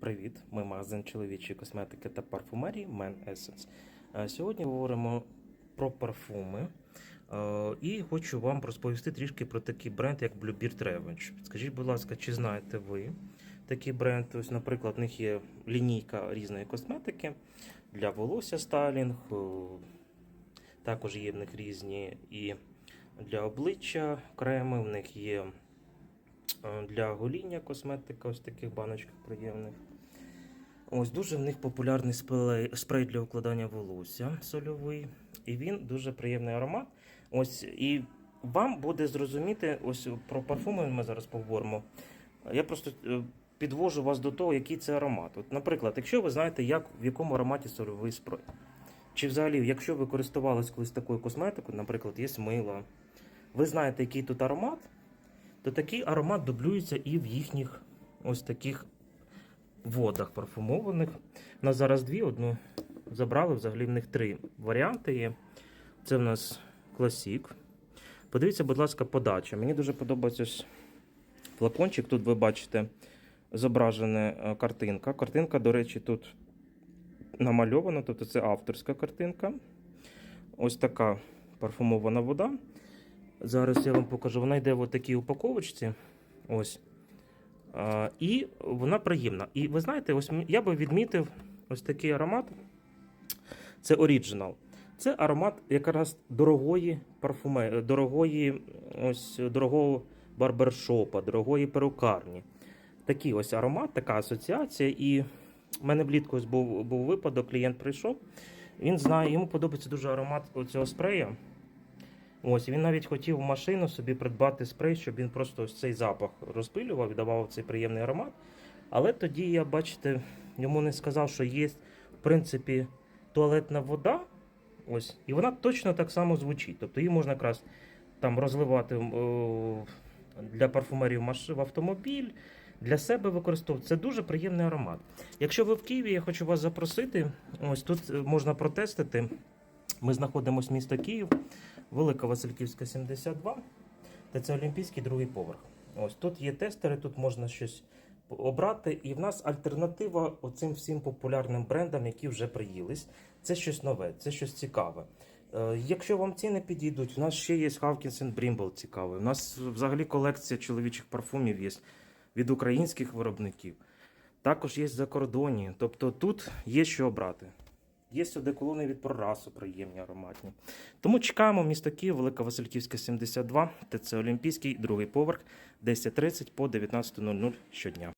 Привіт! Ми магазин чоловічої косметики та парфумерії Man Essence. Е, Сьогодні говоримо про парфуми. Е, І хочу вам розповісти трішки про такий бренд, як Bluebeard Revenge. Скажіть, будь ласка, чи знаєте ви такий бренд? Ось, наприклад, в них є лінійка різної косметики для волосся стайлінг. е, Також є в них різні і для обличчя креми, в них є для гоління косметика, ось таких баночках приємних. Ось дуже в них популярний спрей, для укладання волосся сольовий. І він дуже приємний аромат. Ось і вам буде зрозуміти, ось про парфуми ми зараз поговоримо. Я просто е, підвожу вас до того, який це аромат. От, наприклад, якщо ви знаєте, як, в якому ароматі сольовий спрей. Чи взагалі, якщо ви користувались колись такою косметикою, наприклад, є мило, ви знаєте, який тут аромат, то такий аромат дублюється і в їхніх ось таких водах парфумованих. У нас зараз дві, одну забрали, взагалі в них три варіанти є. Це в нас класік. Подивіться, будь ласка, подача. Мені дуже подобається флакончик. Тут ви бачите зображена е, картинка. Картинка, до речі, тут намальована, тобто це авторська картинка. Ось така парфумована вода. Зараз я вам покажу. Вона йде в такій упаковочці. Ось. А, і вона приємна. І ви знаєте, ось я би відмітив ось такий аромат. Це оріджинал. Це аромат якраз дорогої парфуме, дорогої, ось дорогого барбершопа, дорогої перукарні. Такий ось аромат, така асоціація. І в мене влітку ось був, був випадок, клієнт прийшов. Він знає, йому подобається дуже аромат цього спрея. Ось він навіть хотів в машину собі придбати спрей, щоб він просто ось цей запах розпилював і давав цей приємний аромат. Але тоді я, бачите, йому не сказав, що є, в принципі, туалетна вода. Ось, і вона точно так само звучить. Тобто її можна якраз там розливати о, для парфумерів в автомобіль, для себе використовувати. Це дуже приємний аромат. Якщо ви в Києві, я хочу вас запросити. Ось тут е, можна протестити. Ми знаходимося місто Київ, Велика Васильківська, 72. Та це Олімпійський другий поверх. Ось тут є тестери, тут можна щось обрати. І в нас альтернатива оцим всім популярним брендам, які вже приїлись. Це щось нове, це щось цікаве. Е, Якщо вам ціни підійдуть, у нас ще є Hawkins Brimble цікавий. У нас взагалі колекція чоловічих парфумів є від українських виробників. Також є закордонні. Тобто тут є що обрати. Є одеколони від прорасу, приємні, ароматні. Тому чекаємо місто Київ, Велика Васильківська, 72, ТЦ Олімпійський, другий поверх, 10.30 по 19.00 щодня.